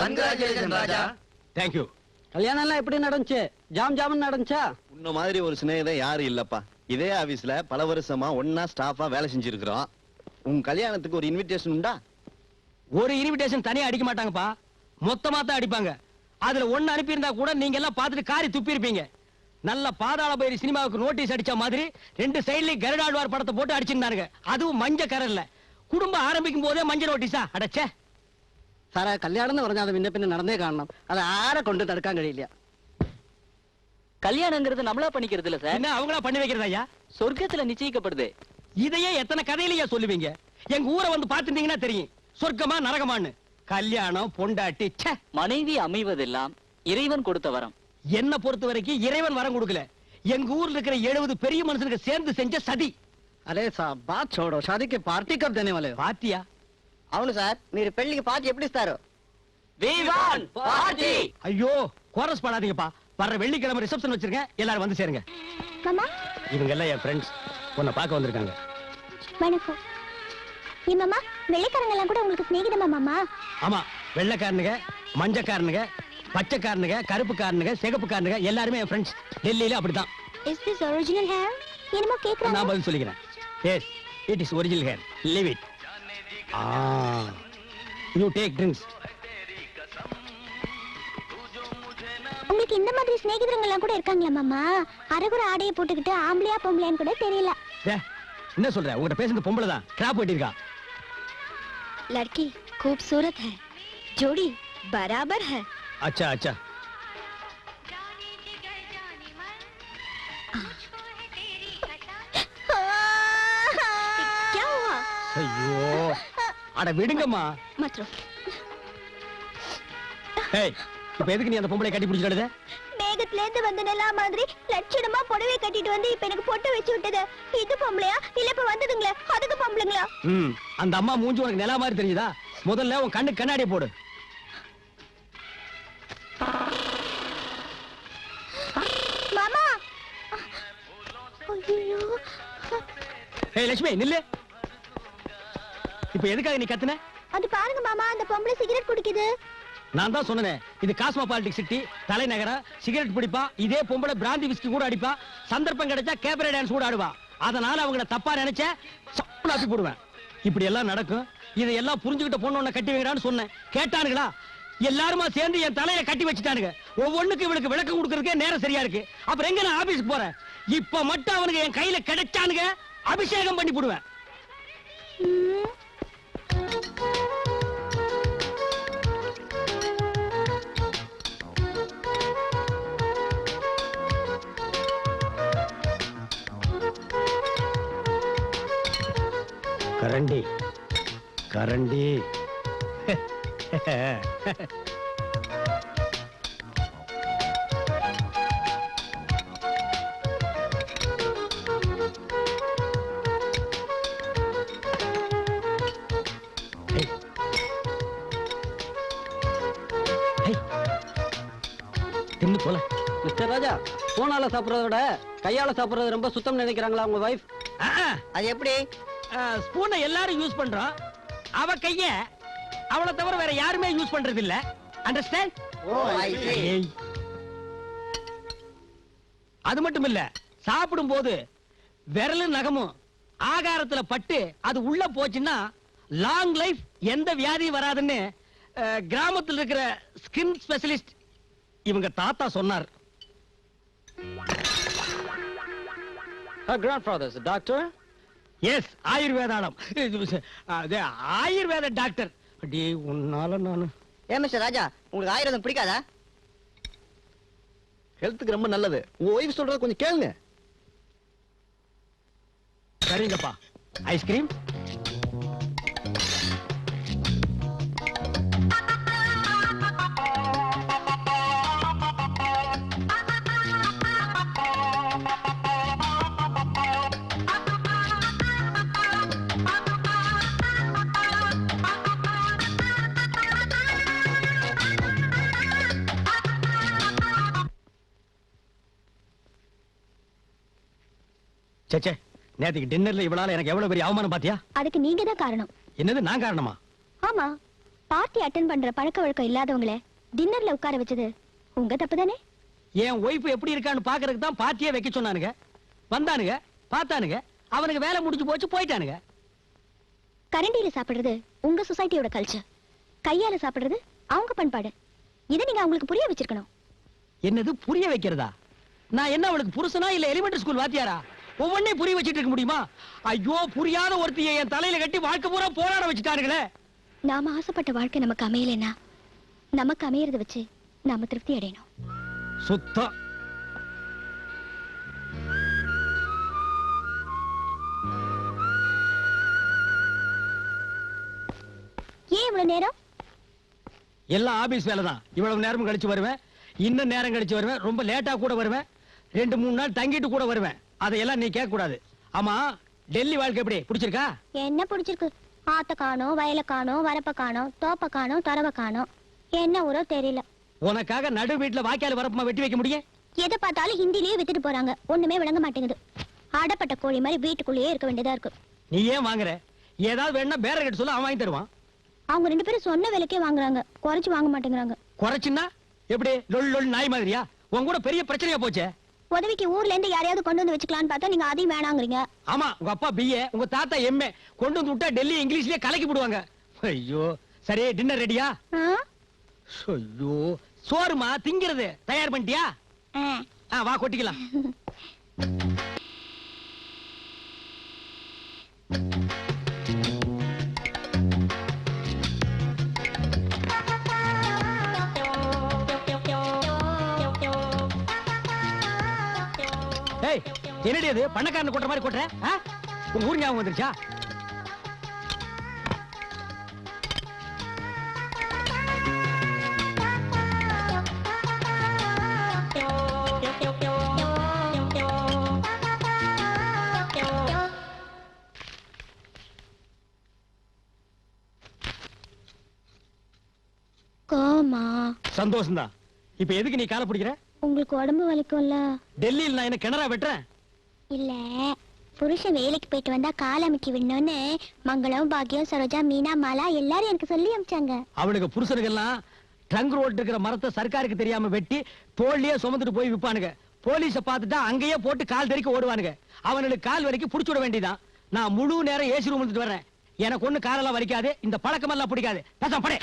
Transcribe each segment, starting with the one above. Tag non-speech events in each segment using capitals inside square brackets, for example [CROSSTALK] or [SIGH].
Congratulations, ராஜா. Thank you கல்யாணம் எல்லாம் எப்படி நடந்துச்சு? ஜாம் ஜாமன் நடந்துச்சா? உன்ன மாதிரி ஒரு சிநேகிதன் யாரும் இல்லப்பா. இதே ஆபீஸ்ல பல வருஷமா ஒன்னா ஸ்டாஃபா வேலை செஞ்சிருக்கிறோம். உன் கல்யாணத்துக்கு ஒரு இன்விடேஷன் உண்டா? ஒரு இன்விடேஷன் தனியா அடிக்க மாட்டாங்கப்பா. மொத்தமா தான் அடிப்பாங்க. அதுல ஒண்ணு அனுப்பியிருந்தா கூட நீங்க எல்லாம் பார்த்துட்டு காரி துப்பி இருப்பீங்க நல்ல பாதாள பயிரி சினிமாவுக்கு நோட்டீஸ் அடிச்ச மாதிரி ரெண்டு சைட்லயும் கருடாழ்வார் படத்தை போட்டு அடிச்சிருந்தாங்க அதுவும் மஞ்ச கரல்ல. குடும்பம் ஆரம்பிக்கும் போதே மஞ்சள் நோட்டீஸா அடச்சே. சாரா கல்யாணம்னு എന്ന് പറഞ്ഞാൽ അത് പിന്നെ പിന്നെ നടന്നേ കാണണം. അത് ആരെ കൊണ്ട് തടുക്കാൻ கல்யாணங்கிறது நம்மளா பண்ணிக்கிறது இல்ல சார் என்ன அவங்களா பண்ணி வைக்கிறது ஐயா சொர்க்கத்துல நிச்சயிக்கப்படுது இதையே எத்தனை கதையிலயா சொல்லுவீங்க எங்க ஊரை வந்து பாத்துட்டீங்கன்னா தெரியும் சொர்க்கமா நரகமான்னு கல்யாணம் பொண்டாட்டி ச்சே. மனைவி அமைவதெல்லாம் இறைவன் கொடுத்த வரம் என்ன பொறுத்த வரைக்கும் இறைவன் வரம் கொடுக்கல எங்க ஊர்ல இருக்கிற எழுபது பெரிய மனுஷனுக்கு சேர்ந்து செஞ்ச சதி அரே சா बात छोड़ो சதிக்கு के पार्टी कब देने అవును సార్ మీరు పెళ్లికి పార్టీ ఎప్పుడు ఇస్తారు விவான் பார்ட்டி ஐயோ கோரஸ் பாடாதீங்கப்பா வர்ற வெள்ளிக்கிழமை ரிசப்ஷன் வச்சிருக்கேன் எல்லாரும் வந்து சேருங்க மாமா இவங்க எல்லாம் என் ஃப்ரெண்ட்ஸ் உன்னை பார்க்க வந்திருக்காங்க வணக்கம் ஏன் மாமா வெள்ளைக்காரங்க எல்லாம் கூட உங்களுக்கு சிநேகிதமா மாமா ஆமா வெள்ளைக்காரனுங்க மஞ்சக்காரனுங்க பச்சைக்காரனுங்க கருப்புக்காரனுங்க சிகப்புக்காரனுங்க எல்லாருமே என் ஃப்ரெண்ட்ஸ் டெல்லியில அப்படிதான் இஸ் திஸ் ஒரிஜினல் ஹேர் என்னமோ நான் கேக்குறாங்க பதில் சொல்லிக்கிறேன் yes it is original hair leave it ah you take drinks உங்களுக்கு இந்த மாதிரி சிநேகிதரங்க எல்லாம் கூட இருக்காங்களா மாமா அரகுற ஆடையை போட்டுக்கிட்டு ஆம்பளையா பொம்பளையான்னு கூட தெரியல என்ன சொல்ற உங்ககிட்ட பேசுறது பொம்பளை தான் கிராப் வெட்டியிருக்கா लड़की खूबसूरत है जोड़ी बराबर है அச்சா அச்சா ஐயோ. அட விடுங்கம்மா. மற்றும் இப்ப எதுக்கு நீ அந்த பொம்பளை கட்டி பிடிச்சிடுது மேகத்துல இருந்து வந்த நிலா மாதிரி லட்சணமா புடவை கட்டிட்டு வந்து இப்ப எனக்கு பொட்டு வச்சு விட்டது. இது பொம்பளையா? இல்ல இப்ப வந்ததுங்களே. அதுக்கு பொம்பளைங்களா? ம் அந்த அம்மா மூஞ்சி உனக்கு நிலா மாதிரி தெரியுதா முதல்ல உன் கண்ணு கண்ணாடி போடு. மாமா! ஐயோ. ஏய் லட்சுமி நில்லு. இப்போ எதுக்காக நீ கத்துன? அது பாருங்க மாமா அந்த பொம்பளை சிகரெட் குடிக்குது நான் தான் சொன்னேன் இது காஸ்மோபாலிட்டிக் சிட்டி தலைநகரம் சிகரெட் பிடிப்பா இதே பொம்பளை பிராந்தி விஸ்கி கூட அடிப்பா சந்தர்ப்பம் கிடைச்சா கேபரே டான்ஸ் கூட ஆடுவா. அதனால அவங்கள தப்பா நினைச்ச சப்புலாப்பி போடுவேன். இப்படி எல்லாம் நடக்கும் இதையெல்லாம் புரிஞ்சுக்கிட்ட பொண்ணு உன்னை கட்டி வைக்கிறான்னு சொன்னேன். கேட்டானுங்களா? எல்லாருமா சேர்ந்து என் தலையில கட்டி வச்சுட்டானுங்க. ஒவ்வொன்றுக்கு இவளுக்கு விளக்கம் கொடுக்கறதுக்கே நேரம் சரியா இருக்கு. அப்புறம் எங்க நான் ஆபீஸ்க்கு போறேன்? இப்ப மட்டும் அவனுக்கு என் கையில கிடைச்சானுங்க அபிஷேகம் பண்ணி போடுவேன். கரண்டி. கரண்டி. போல. மிஸ்டர் ராஜா போனால சாப்பிடுறத விட கையால சாப்பிடுறது ரொம்ப சுத்தம் நினைக்கிறாங்களா உங்க வைஃப் அது எப்படி? ஸ்பூனை எல்லாரும் யூஸ் பண்றோம். அவ கைய அவளை தவிர வேற யாருமே யூஸ் பண்றது இல்ல அண்டர்ஸ்டாண்ட் அது மட்டும் இல்ல சாப்பிடும் போது விரலும் நகமும் ஆகாரத்துல பட்டு அது உள்ள போச்சுன்னா லாங் லைஃப் எந்த வியாதியும் வராதுன்னு கிராமத்தில் இருக்கிற ஸ்கின் ஸ்பெஷலிஸ்ட் இவங்க தாத்தா சொன்னார். Her grandfather's a doctor. S அது ஆயுர்வேத டாக்டர் அடி உன்னால நானு. ஏன் மிஸ்டர் ராஜா உங்களுக்கு ஆயுர்வேதம் பிடிக்காதா? ஹெல்த்துக்கு ரொம்ப நல்லது. உங்க ஒய்ஃப் சொல்றத கொஞ்சம் கேளுங்க. சரிங்கப்பா. ஐஸ்கிரீம் சேச்சே நேத்துக்கு டின்னர்ல இவளால எனக்கு எவ்வளவு பெரிய அவமானம் பாத்தியா? அதுக்கு நீங்க தான் காரணம். என்னது நான் காரணமா? ஆமா. பார்ட்டி அட்டன் பண்ற பழக்க வழக்கம் இல்லாதவங்கள டின்னர்ல உட்கார வச்சது உங்க தப்பு தானே? என் ஒய்ஃப் எப்படி இருக்கான்னு பாக்குறதுக்கு தான் பார்ட்டியே வைக்க சொன்னானுங்க. வந்தானுங்க பார்த்தானுங்க அவனுக்கு வேலை முடிஞ்சு போச்சு போயிட்டானுங்க. கரண்டியில சாப்பிடுறது உங்க சொசைட்டியோட கல்ச்சர் கையால சாப்பிடுறது அவங்க பண்பாடு. இதை நீங்க அவங்களுக்கு புரிய வச்சிருக்கணும். என்னது புரிய வைக்கிறதா? நான் என்ன அவளுக்கு புருஷனா இல்ல எலிமெண்டரி ஸ்கூல் வாத்தியாரா? ஒவ்வொன்னையும் புரிய வச்சிட்டு இருக்க முடியுமா? ஐயோ புரியாத ஒருத்தியை என் தலையில கட்டி வாழ்க்கை பூரா போராட வச்சுட்டானுங்களே. நாம ஆசைப்பட்ட வாழ்க்கை நமக்கு அமையலைன்னா நமக்கு அமையறத வச்சு நாம திருப்தி அடையணும். சுத்தம் ஏன் இவ்வளவு நேரம்? எல்லாம் ஆபீஸ் வேலை தான் இவ்வளவு நேரம் கழிச்சு வருவேன். இன்னும் நேரம் கழிச்சு வருவேன். ரொம்ப லேட்டா கூட வருவேன். ரெண்டு மூணு நாள் தங்கிட்டு கூட வருவேன். அதையெல்லாம் நீ கேட்க கூடாது ஆமா டெல்லி வாழ்க்கை எப்படி? பிடிச்சிருக்கா? என்ன பிடிச்சிருக்கு? ஆத்த காணோம் வயல காணோம் வரப்ப காணோம் தோப்ப காணோம் தரவ காணோம். என்ன ஊரோ தெரியல. உனக்காக நடு வீட்டுல வாய்க்கால் வரப்புமா வெட்டி வைக்க முடியும்? எதை பார்த்தாலும் ஹிந்திலேயே வித்துட்டு போறாங்க. ஒண்ணுமே விளங்க மாட்டேங்குது. ஆடப்பட்ட கோழி மாதிரி வீட்டுக்குள்ளேயே இருக்க வேண்டியதா இருக்கு. நீ ஏன் வாங்குற? ஏதாவது வேணா பேர கிட்ட சொல்ல அவன் வாங்கி தருவான். அவங்க ரெண்டு பேரும் சொன்ன விலைக்கே வாங்குறாங்க. குறைச்சு வாங்க மாட்டேங்கிறாங்க. குறைச்சுன்னா? எப்படி? லொல் லொல் நாய் மாதிரியா? உன் கூட பெரிய பிரச்சனையா போச்சே? உதவிக்கு ஊர்ல இருந்து யாரையாவது கொண்டு வந்து வச்சுக்கலாம்னு பார்த்தா நீங்க அதையும் வேணாங்கிறீங்க. ஆமா உங்க அப்பா பிஏ உங்க தாத்தா எம்ஏ கொண்டு வந்து விட்டா டெல்லி இங்கிலீஷ்லயே கலக்கி போடுவாங்க ஐயோ சரி டின்னர் ரெடியா? ஐயோ சோறுமா திங்கிறது தயார் பண்ணிட்டியா? வா கொட்டிக்கலாம். [LAUGHS] என்னடி அது? பண்ணக்காரன் கொட்டுற மாதிரி கொட்டுற? உங்க ஊர் ஞாபகம் வந்துருச்சா? கோமா. சந்தோஷம் தான் இப்ப எதுக்கு நீ காலை பிடிக்கிற? உங்களுக்கு உடம்பு வலிக்கும்ல. டெல்லியில் நான் என்ன கிணறா வெட்டுறேன்? இல்ல புருஷன் வேலைக்கு போயிட்டு வந்தா கால் அமைக்கி விடணும்னு மங்களம் பாக்கியம் சரோஜா மீனா மாலா எல்லாரும் எனக்கு சொல்லி அமிச்சாங்க. அவனுக்கு புருஷனுக்கெல்லாம் ட்ரங்க் ரோட் இருக்கிற மரத்தை சர்க்காருக்கு தெரியாம வெட்டி தோல்லையே சுமந்துட்டு போய் விப்பானுங்க. போலீஸ பார்த்துட்டா அங்கேயே போட்டு கால் தெறிக்க ஓடுவானுங்க. அவனுக்கு கால் வரைக்கும் புடிச்சு விட வேண்டியதான் நான் முழு நேரம் ஏசி ரூம் வர்றேன். எனக்கு ஒண்ணு காலெல்லாம் வலிக்காது. இந்த பழக்கமெல்லாம் பிடிக்காது. பேசாம படே.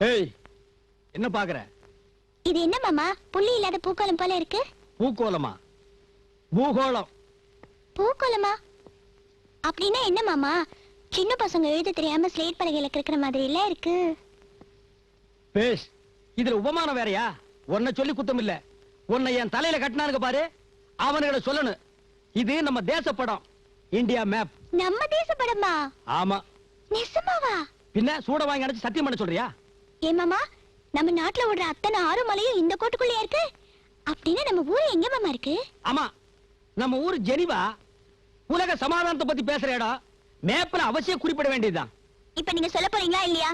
ஏய் என்ன பாக்குற இது என்ன மாமா? புள்ளி இல்லாத பூக்கோளம் போல இருக்கு. பூகோளமா பூகோளம். பூக்கோளமா? அப்படின்னா என்ன மாமா? சின்ன பசங்க எழுத தெரியாம ஸ்லேட் பலகையில கிடக்குற மாதிரி இல்ல இருக்கு. பேஷ் இதுல உபமானம் வேறயா? உன்னை சொல்லி குத்தம் இல்ல. உன்னை என் தலையில கட்டினானுங்க பாரு. அவனுங்களை சொல்லணும் இது நம்ம தேச படம் இந்தியா மேப் நம்ம தேச படமா ஆமா. நெசமாவா பின்ன சூட வாங்கி அடைச்சு சத்தியம் பண்ண சொல்றியா? ஏ மாமா நம்ம நாட்டுல ஓடுற அத்தனை ஆறு மலையும் இந்த கோட்டுக்குள்ளேயா இருக்கு? அப்படின்னா நம்ம ஊரு எங்க மாமா இருக்கு? ஆமா நம்ம ஊர் ஜெனிவா. உலக சமாதானத்தை பத்தி பேசுற இடம் மேப்ல அவசியம் குறிப்பிட வேண்டியதுதான். இப்ப நீங்க சொல்ல போறீங்களா இல்லையா?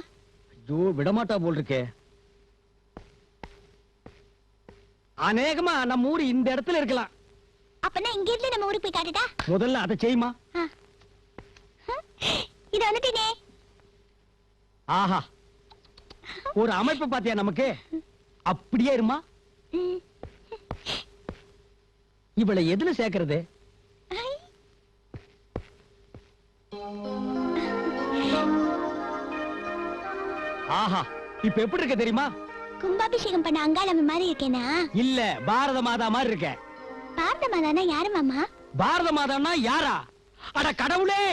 ஐயோ விடமாட்டா போல் இருக்கே அநேகமா நம்ம ஊர் இந்த இடத்துல இருக்கலாம். அப்பனா இங்க இருந்து நம்ம ஊருக்கு போய் காட்டுட்டா முதல்ல அதை செய்யுமா இது வந்துட்டீனே. ஆஹா ஒரு அமைப்பு பாத்தியா நமக்கு? அப்படியே இருமா. இவளை எதுல சேர்க்கறது. ஆஹா இப்ப எப்படி இருக்க தெரியுமா? கும்பாபிஷேகம் பண்ண அங்காளம்ம மாதிரி இருக்கேனா? இல்ல பாரத மாதா மாதிரி இருக்க. பார்த்த மாதானா யாரு மாமா? பாரத மாதான்னா யாரா? அட கடவுளே!